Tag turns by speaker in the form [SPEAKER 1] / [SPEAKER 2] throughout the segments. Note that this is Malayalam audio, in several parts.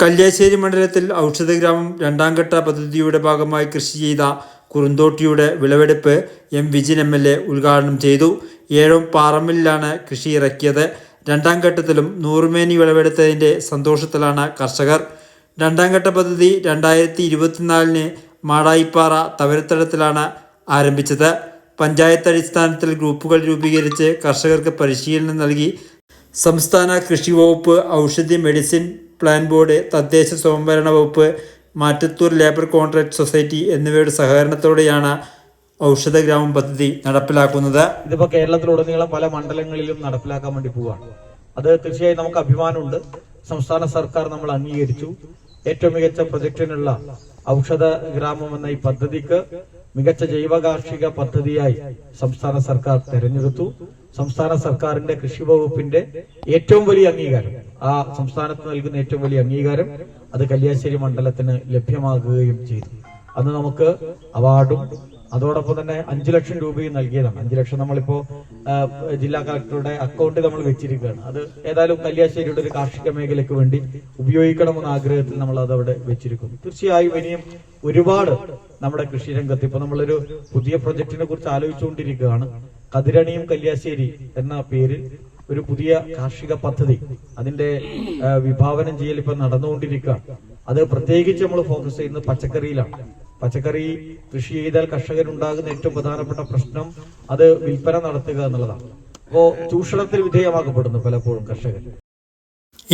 [SPEAKER 1] കല്യാശ്ശേരി മണ്ഡലത്തിൽ ഔഷധഗ്രാമം രണ്ടാം ഘട്ട പദ്ധതിയുടെ ഭാഗമായി കൃഷി ചെയ്ത കുറുന്തോട്ടിയുടെ വിളവെടുപ്പ് M Vijin M L A ഉദ്ഘാടനം ചെയ്തു. ഏഴും പാറമ്മിലാണ് കൃഷി ഇറക്കിയത്. രണ്ടാം ഘട്ടത്തിലും നൂറുമേനി വിളവെടുത്തതിന്റെ സന്തോഷത്തിലാണ് കർഷകർ. രണ്ടാം ഘട്ട പദ്ധതി രണ്ടായിരത്തി ഇരുപത്തിനാലിന് മാടായിപ്പാറ തവരത്തടത്തിലാണ് ആരംഭിച്ചത്. പഞ്ചായത്ത് അടിസ്ഥാനത്തിൽ ഗ്രൂപ്പുകൾ രൂപീകരിച്ച് കർഷകർക്ക് പരിശീലനം നൽകി. സംസ്ഥാന കൃഷി വകുപ്പ് ഔഷധി മെഡിസിൻ പ്ലാൻ ബോർഡ് തദ്ദേശ സ്വയംഭരണ വകുപ്പ് മാറ്റത്തൂർ ലേബർ കോൺട്രാക്ട് സൊസൈറ്റി എന്നിവയുടെ സഹകരണത്തോടെയാണ് ഔഷധ ഗ്രാമം പദ്ധതി നടപ്പിലാക്കുന്നത്.
[SPEAKER 2] ഇതിപ്പോ കേരളത്തിലുടനീളം പല മണ്ഡലങ്ങളിലും നടപ്പിലാക്കാൻ വേണ്ടി പോവുകയാണ് അത് തീർച്ചയായും നമുക്ക് അഭിമാനമുണ്ട്. സംസ്ഥാന സർക്കാർ നമ്മൾ അംഗീകരിച്ചു. ഏറ്റവും മികച്ച പ്രൊജക്ടിനുള്ള ഔഷധ ഗ്രാമം എന്ന ഈ പദ്ധതിക്ക് മികച്ച ജൈവ കാർഷിക പദ്ധതിയായി സംസ്ഥാന സർക്കാർ തെരഞ്ഞെടുത്തു. സംസ്ഥാന സർക്കാരിന്റെ കൃഷി വകുപ്പിന്റെ ഏറ്റവും വലിയ അംഗീകാരം. ആ സംസ്ഥാനത്ത് നൽകുന്ന ഏറ്റവും വലിയ അംഗീകാരം അത് കല്യാശ്ശേരി മണ്ഡലത്തിന് ലഭ്യമാകുകയും ചെയ്തു. അന്ന് നമുക്ക് അവാർഡും അതോടൊപ്പം തന്നെ അഞ്ചു ലക്ഷം രൂപയും നൽകിയതാണ്. അഞ്ചു ലക്ഷം നമ്മളിപ്പോ ജില്ലാ കളക്ടറുടെ അക്കൗണ്ടിൽ നമ്മൾ വെച്ചിരിക്കുകയാണ്. അത് ഏതായാലും കല്യാശ്ശേരിയുടെ ഒരു കാർഷിക മേഖലയ്ക്ക് വേണ്ടി ഉപയോഗിക്കണമെന്ന ആഗ്രഹത്തിൽ നമ്മൾ അത് അവിടെ വെച്ചിരിക്കുന്നു. തീർച്ചയായും ഇനിയും ഒരുപാട് നമ്മുടെ കൃഷി രംഗത്ത് ഇപ്പൊ നമ്മളൊരു പുതിയ പ്രൊജക്ടിനെ കുറിച്ച് ആലോചിച്ചുകൊണ്ടിരിക്കുകയാണ്. കതിരണിയും കല്യാശ്ശേരി എന്ന പേരിൽ ഒരു പുതിയ കാർഷിക പദ്ധതി. അതിന്റെ വിഭാവനം ചെയ്യൽ ഇപ്പൊ നടന്നുകൊണ്ടിരിക്കുകയാണ് അത് പ്രത്യേകിച്ച് നമ്മൾ ഫോക്കസ് ചെയ്യുന്നത് പച്ചക്കറിയിലാണ്. പച്ചക്കറി കൃഷി ചെയ്താൽ കർഷകരുണ്ടാകുന്ന ഏറ്റവും പ്രധാനപ്പെട്ട പ്രശ്നം അത് വിൽപ്പന നടത്തുക എന്നുള്ളതാണ്. അപ്പോ ചൂഷണത്തിന് വിധേയമാക്കപ്പെടുന്നു പലപ്പോഴും കർഷകർ.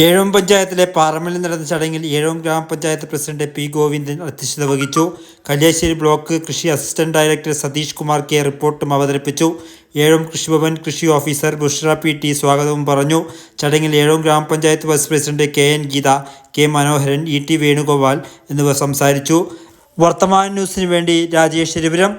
[SPEAKER 1] ഏഴോം പഞ്ചായത്തിലെ പാറമലിൽ നടന്ന ചടങ്ങിൽ ഏഴോം ഗ്രാമപഞ്ചായത്ത് പ്രസിഡന്റ് പി ഗോവിന്ദൻ അധ്യക്ഷത വഹിച്ചു. കല്യാശ്ശേരി ബ്ലോക്ക് കൃഷി assistant director Satheesh Kumar K റിപ്പോർട്ടും അവതരിപ്പിച്ചു. ഏഴോം കൃഷിഭവൻ കൃഷി ഓഫീസർ ബുഷ്ര പി ടി സ്വാഗതവും പറഞ്ഞു. ചടങ്ങിൽ ഏഴോം ഗ്രാമപഞ്ചായത്ത് vice president K N Geetha K Manoharan E T Venugopal എന്നിവർ സംസാരിച്ചു. വർത്തമാന ന്യൂസിനു വേണ്ടി രാജേഷ് രവിപുരം